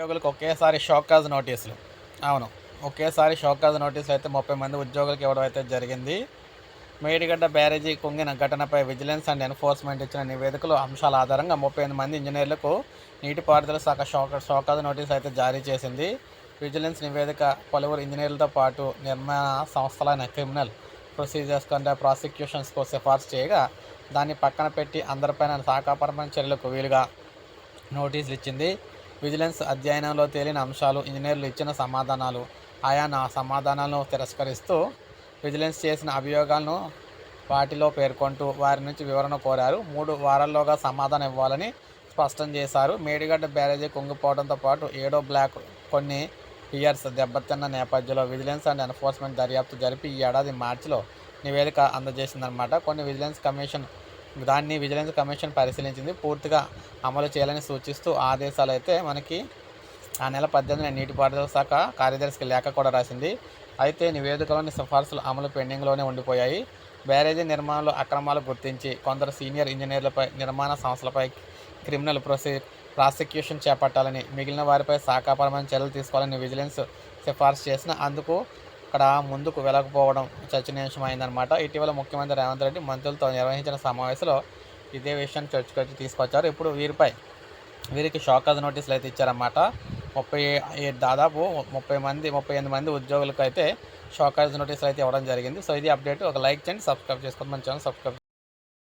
ఉద్యోగులకు ఒకేసారి షోకాజ్ నోటీసులు. అవును ఒకేసారి షోకాజ్ నోటీసులు అయితే ముప్పై మంది ఉద్యోగులకు ఇవ్వడం అయితే జరిగింది. మేడిగడ్డ బ్యారేజీ కుంగిన ఘటనపై విజిలెన్స్ అండ్ ఎన్ఫోర్స్మెంట్ ఇచ్చిన నివేదికలు అంశాల ఆధారంగా ముప్పై ఎనిమిది మంది ఇంజనీర్లకు నీటిపారుదల శాఖ షోక షోకాజ్ నోటీస్ అయితే జారీ చేసింది. విజిలెన్స్ నివేదిక పలువురు ఇంజనీర్లతో పాటు నిర్మాణ సంస్థలైన క్రిమినల్ ప్రొసీజర్స్ కంటే ప్రాసిక్యూషన్స్కు సిఫార్సు చేయగా దాన్ని పక్కన పెట్టి అందరిపైన శాఖాపరమైన చర్యలకు వీలుగా నోటీసులు ఇచ్చింది. విజిలెన్స్ అధ్యయనంలో తేలిన అంశాలు ఇంజనీర్లు ఇచ్చిన సమాధానాలు ఆయా నా సమాధానాలను తిరస్కరిస్తూ విజిలెన్స్ చేసిన అభియోగాలను వాటిలో పేర్కొంటూ వారి నుంచి వివరణ కోరారు. మూడు వారాల్లోగా సమాధానం ఇవ్వాలని స్పష్టం చేశారు. మేడిగడ్డ బ్యారేజీ కుంగిపోవడంతో పాటు ఏడో బ్లాక్ కొన్ని పియర్స్ దెబ్బతిన్న నేపథ్యంలో విజిలెన్స్ అండ్ ఎన్ఫోర్స్మెంట్ దర్యాప్తు జరిపి ఈ ఏడాది మార్చిలో నివేదిక అందజేసిందనమాట కొన్ని విజిలెన్స్ కమిషన్ దాన్ని విజిలెన్స్ కమిషన్ పరిశీలించింది. పూర్తిగా అమలు చేయాలని సూచిస్తూ ఆదేశాలు అయితే మనకి ఆ నెల పద్దెనిమిది నీటిపారుదల శాఖ కార్యదర్శికి లేఖ కూడా రాసింది. అయితే నివేదికలోని సిఫార్సులు అమలు పెండింగ్లోనే ఉండిపోయాయి. బ్యారేజీ నిర్మాణంలో అక్రమాలు గుర్తించి కొందరు సీనియర్ ఇంజనీర్లపై నిర్మాణ సంస్థలపై క్రిమినల్ ప్రొసీ ప్రాసిక్యూషన్ చేపట్టాలని మిగిలిన వారిపై శాఖాపరమైన చర్యలు తీసుకోవాలని విజిలెన్స్ సిఫార్సు చేసిన అందుకు అక్కడ ముందుకు వెళ్ళకపోవడం చర్చనీయాంశమైందనమాట ఇటీవల ముఖ్యమంత్రి రేవంత్ రెడ్డి మంత్రులతో నిర్వహించిన సమావేశంలో ఇదే విషయాన్ని చర్చకొచ్చి తీసుకొచ్చారు. ఇప్పుడు వీరిపై వీరికి షాకాజ్ నోటీసులు అయితే ఇచ్చారన్నమాట. ముప్పై దాదాపు ముప్పై మంది ముప్పై ఎనిమిది మంది ఉద్యోగులకు అయితే షాకాజ్ నోటీసులు అయితే ఇవ్వడం జరిగింది. సో ఇది అప్డేట్. ఒక లైక్ చేయండి సబ్స్క్రైబ్ చేసుకోండి. మన ఛానల్ సబ్స్క్రైబ్